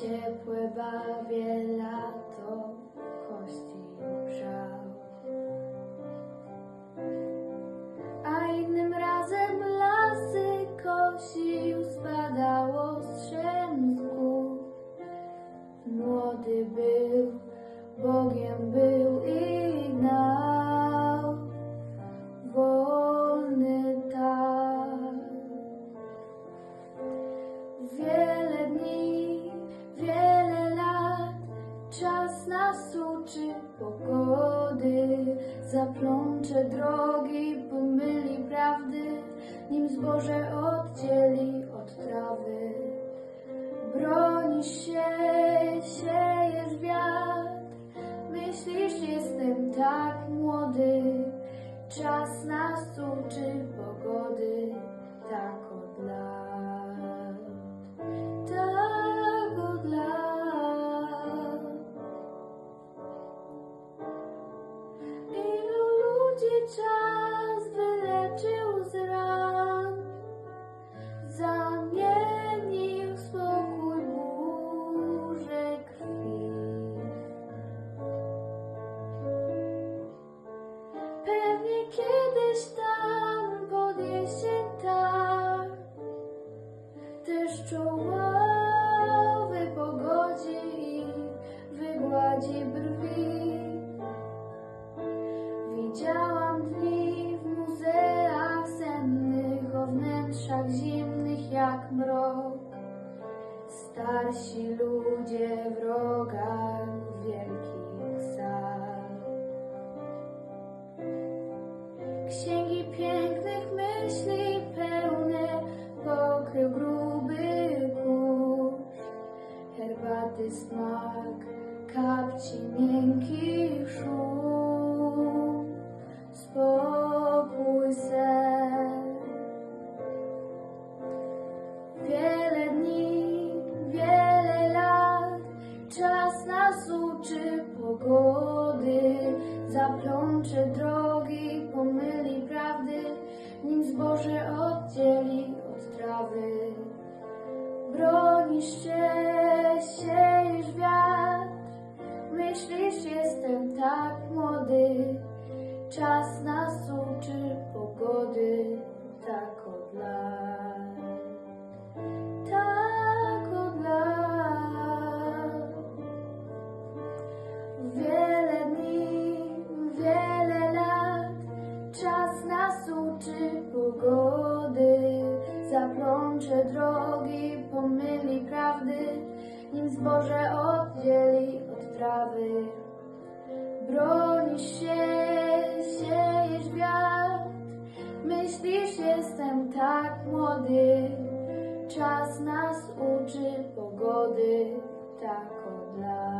ciepłe bawie lato kości grzał. A innym razem lasy kosił, spadało strzem z gór. Młody był, Bogiem był i gnał, wolny tak. Wiele pogody. Zaplącze drogi, pomyli prawdy, nim zboże oddzieli od trawy. Bronisz się, siejesz wiatr, myślisz jestem tak młody. Czas nas uczy pogody, też czołowy pogodzi i wygładzi brwi. Widziałam dni w muzeach sennych, o wnętrzach zimnych jak mrok. Starsi ludzie w rogach wielkich sal. Księgi pięknych kapci miękki szum, spokój sen. Wiele dni, wiele lat, czas nas uczy pogody, zaplącze drogi, pomyli prawdy, nim zboże oddzieli od trawy. Bronisz się, wiatr, myślisz jestem tak młody, czas nas uczy pogody, tak od lat. Tak od lat. Wiele dni, wiele lat, czas nas uczy pogody. Zaplącze drogi, pomyli prawdy, nim zboże oddzieli od trawy. Bronisz się, siejesz wiatr, myślisz jestem tak młody. Czas nas uczy pogody, tak od lat.